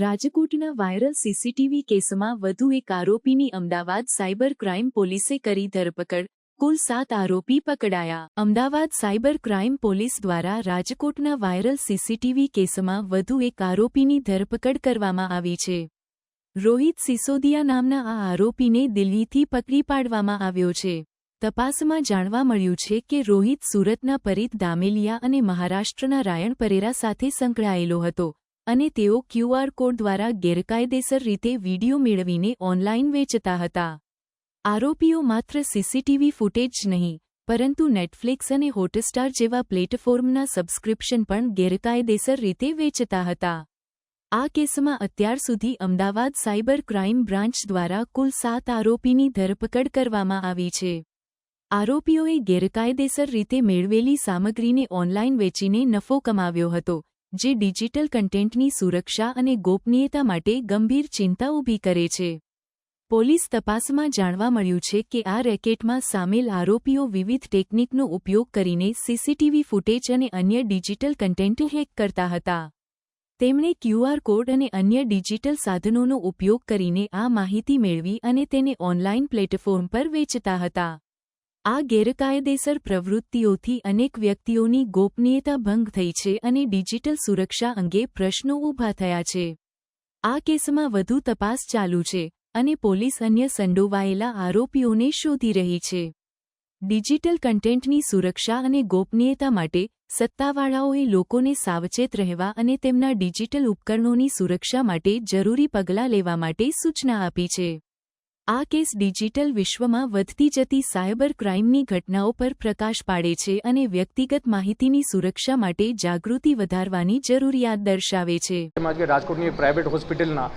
રાજકોટના viral CCTV કેસમાં વધુ એક આરોપીની અમદાવાદ સાયબર ક્રાઇમ પોલીસે કરી ધરપકડ. કુલ સાત આરોપી પકડાયા. અમદાવાદ સાયબર ક્રાઇમ પોલીસ દ્વારા રાજકોટના વાયરલ સીસીટીવી કેસમાં વધુ એક આરોપીની ધરપકડ કરવામાં આવી છે. રોહિત સિસોદિયા નામના આ આરોપીને દિલ્હીથી પકડી પાડવામાં આવ્યો છે. તપાસમાં જાણવા મળ્યું છે કે રોહિત સુરતના પરિત દામેલિયા અને મહારાષ્ટ્રના રાયણ પરેરા સાથે સંકળાયેલો હતો. અને તેઓ ક્યુઆર કોડ દ્વારા ગેરકાયદેસર રીતે વીડિયો મેળવીને ઓનલાઇન વેચતા હતા. આરોપીઓ માત્ર સીસીટીવી ફૂટેજ નહીં, પરંતુ નેટફ્લિક્સ અને હોટસ્ટાર જેવા પ્લેટફોર્મના સબસ્ક્રિપ્શન પણ ગેરકાયદેસર રીતે વેચતા હતા. આ કેસમાં અત્યાર સુધી અમદાવાદ સાયબર ક્રાઇમ બ્રાન્ચ દ્વારા કુલ સાત આરોપીની ધરપકડ કરવામાં આવી છે. આરોપીઓએ ગેરકાયદેસર રીતે મેળવેલી સામગ્રીને ઓનલાઇન વેચીને નફો કમાવ્યો હતો. જે ડિજિટલ કન્ટેન્ટની સુરક્ષા અને ગોપનીયતા માટે ગંભીર ચિંતા ઊભી કરે છે. પોલીસ તપાસમાં જાણવા મળ્યું છે કે આ રેકેટમાં સામેલ આરોપીઓ વિવિધ ટેકનિકનો ઉપયોગ કરીને સીસીટીવી ફૂટેજ અને અન્ય ડિજિટલ કન્ટેન્ટ હેક કરતા હતા. તેમણે ક્યુઆર કોડ અને અન્ય ડિજિટલ સાધનોનો ઉપયોગ કરીને આ માહિતી મેળવી અને તેને ઓનલાઇન પ્લેટફોર્મ પર વેચતા હતા. આ ગેરકાયદેસર પ્રવૃત્તિઓથી અનેક વ્યક્તિઓની ગોપનીયતા ભંગ થઈ છે અને ડિજિટલ સુરક્ષા અંગે પ્રશ્નો ઊભા થયા છે. આ કેસમાં વધુ તપાસ ચાલુ છે અને પોલીસ અન્ય સંડોવાયેલા આરોપીઓને શોધી રહી છે. ડિજિટલ કન્ટેન્ટની સુરક્ષા અને ગોપનીયતા માટે સત્તાવાળાઓએ લોકોને સાવચેત રહેવા અને તેમના ડિજિટલ ઉપકરણોની સુરક્ષા માટે જરૂરી પગલાં લેવા માટે સૂચના આપી છે. આ કેસ ડિજિટલ વિશ્વમાં વધતી જતી સાયબર ક્રાઇમની ઘટનાઓ પર પ્રકાશ પાડે છે અને વ્યક્તિગત માહિતીની સુરક્ષા માટે જાગૃતિ વધારવાની જરૂરિયાત દર્શાવે છે. રાજકોટની પ્રાઇવેટ હોસ્પિટલના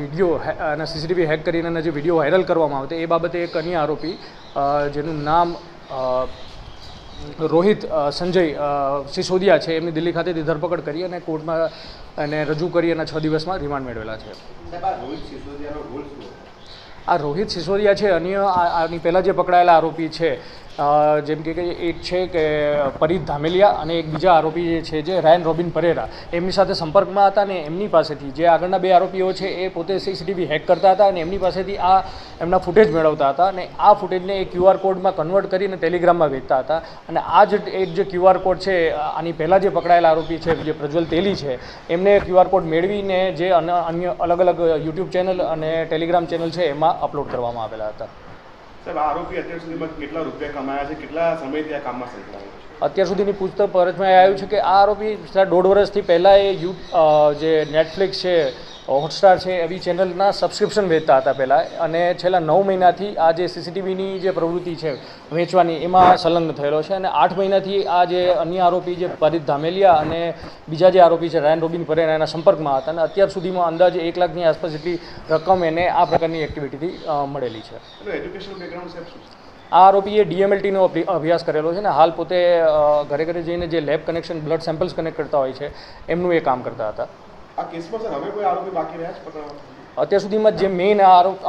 વીડિયો અને સીસીટીવી હેક કરીને જે વીડિયો વાયરલ કરવામાં આવે એ બાબતે એક અન્ય આરોપી જેનું નામ રોહિત સંજય સિસોદિયા છે એમની દિલ્હી ખાતેથી ધરપકડ કરી અને કોર્ટમાં એને રજૂ કરી અને છ દિવસમાં રિમાન્ડ મેળવેલા છે. આ રોહિત સિસોદિયા છે અન્ય આની પહેલાં જે પકડાયેલા આરોપી છે જેમ કે એક છે કે પરીત ધામેલિયા અને એક બીજા આરોપી જે છે જે રાયન રોબિન પરેરા. એમની સાથે સંપર્કમાં હતા અને એમની પાસેથી જે આગળના બે આરોપીઓ છે એ પોતે સીસીટીવી હેક કરતા હતા અને એમની પાસેથી આ એમના ફૂટેજ મેળવતા હતા અને આ ફૂટેજને એ ક્યુઆર કોડમાં કન્વર્ટ કરીને ટેલિગ્રામમાં વેચતા હતા. અને આ જ એક જે ક્યુઆર કોડ છે, આની પહેલાં જે પકડાયેલા આરોપી છે, જે પ્રજ્વલ તેલી છે, એમને ક્યુઆર કોડ મેળવીને જે અન્ય અલગ અલગ યુટ્યુબ ચેનલ અને ટેલિગ્રામ ચેનલ છે એમાં અપલોડ કરવામાં આવેલા હતા. સાહેબ આરોપી અત્યાર સુધીમાં કેટલા રૂપિયા કમાયા છે? કેટલા સમયથી આ કામમાં સંકળાયેલો અત્યાર સુધીની પૂછતરછમાં એ આવ્યું છે કે આ આરોપી દોઢ વર્ષથી પહેલાં એ યુ જે નેટફ્લિક્સ છે હોટસ્ટાર છે એવી ચેનલના સબસ્ક્રિપ્શન વેચતા હતા પહેલાં. અને છેલ્લા નવ મહિનાથી આ જે સીસીટીવીની જે પ્રવૃત્તિ છે વેચવાની એમાં સંલગ્ન થયેલો છે. અને આઠ મહિનાથી આ જે અન્ય આરોપી જે પરિત ધામેલિયા અને બીજા જે આરોપી છે રાયન રોબિન પરેરા એના સંપર્કમાં હતા. અને અત્યાર સુધીમાં અંદાજે એક લાખની આસપાસ જેટલી રકમ એને આ પ્રકારની એક્ટિવિટીથી મળેલી છે. બેકગ્રાઉન્ડ આ આરોપીએ ડીએમએલટીનો અભ્યાસ કરેલો છે ને હાલ પોતે ઘરે ઘરે જઈને જે lab connection blood samples connect કરતા હોય છે એમનું એ કામ કરતા હતા. અત્યાર સુધીમાં જે મેઇન આરોપ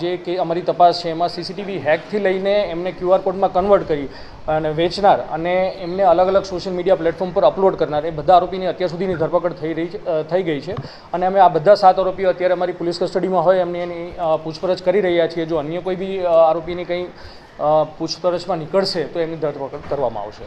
જે કે અમારી તપાસ છે, એમાં સીસીટીવી હેકથી લઈને એમને ક્યુઆર કોડમાં કન્વર્ટ કરી અને વેચનાર અને એમને અલગ અલગ સોશિયલ મીડિયા પ્લેટફોર્મ પર અપલોડ કરનાર, એ બધા આરોપીની અત્યાર સુધીની ધરપકડ થઈ રહી થઈ ગઈ છે. અને અમે આ બધા સાત આરોપીઓ અત્યારે અમારી પોલીસ કસ્ટડીમાં હોય, એમની એની પૂછપરછ કરી રહ્યા છીએ. જો અન્ય કોઈ બી આરોપીની કંઈ પૂછપરછમાં નીકળશે, તો એમની ધરપકડ કરવામાં આવશે.